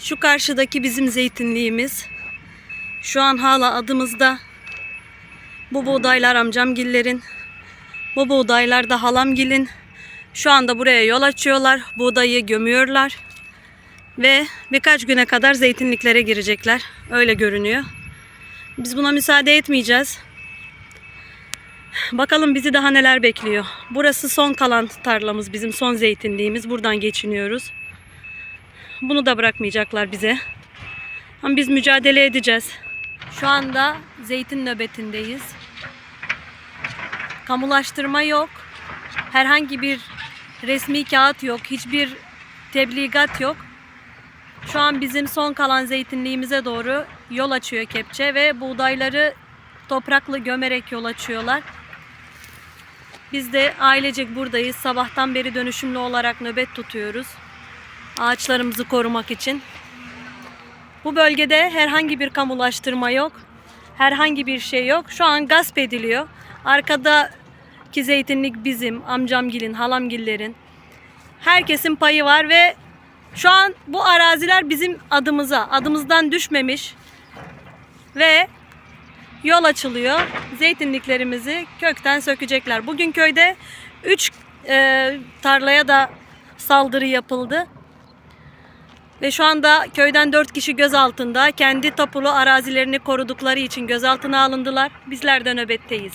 Şu karşıdaki bizim zeytinliğimiz. Şu an hala adımızda. Bu buğdaylar amcamgillerin. Bu buğdaylar da halamgilin. Şu anda buraya yol açıyorlar. Buğdayı gömüyorlar. Ve birkaç güne kadar zeytinliklere girecekler. Öyle görünüyor. Biz buna müsaade etmeyeceğiz. Bakalım bizi daha neler bekliyor. Burası son kalan tarlamız, bizim son zeytinliğimiz. Buradan geçiniyoruz. Bunu da bırakmayacaklar bize. Ama biz mücadele edeceğiz. Şu anda zeytin nöbetindeyiz. Kamulaştırma yok. Herhangi bir resmi kağıt yok. Hiçbir tebligat yok. Şu an bizim son kalan zeytinliğimize doğru yol açıyor kepçe ve buğdayları toprakla gömerek yol açıyorlar. Biz de ailecek buradayız. Sabahtan beri dönüşümlü olarak nöbet tutuyoruz. Ağaçlarımızı korumak için. Bu bölgede herhangi bir kamulaştırma yok. Herhangi bir şey yok. Şu an gasp ediliyor. Arkadaki zeytinlik bizim, amcamgilin, halamgillerin. Herkesin payı var ve şu an bu araziler bizim adımıza, adımızdan düşmemiş ve yol açılıyor. Zeytinliklerimizi kökten sökecekler. Bugün köyde 3 tarlaya da saldırı yapıldı. Ve şu anda köyden 4 kişi gözaltında. Kendi tapulu arazilerini korudukları için gözaltına alındılar. Bizler de nöbetteyiz.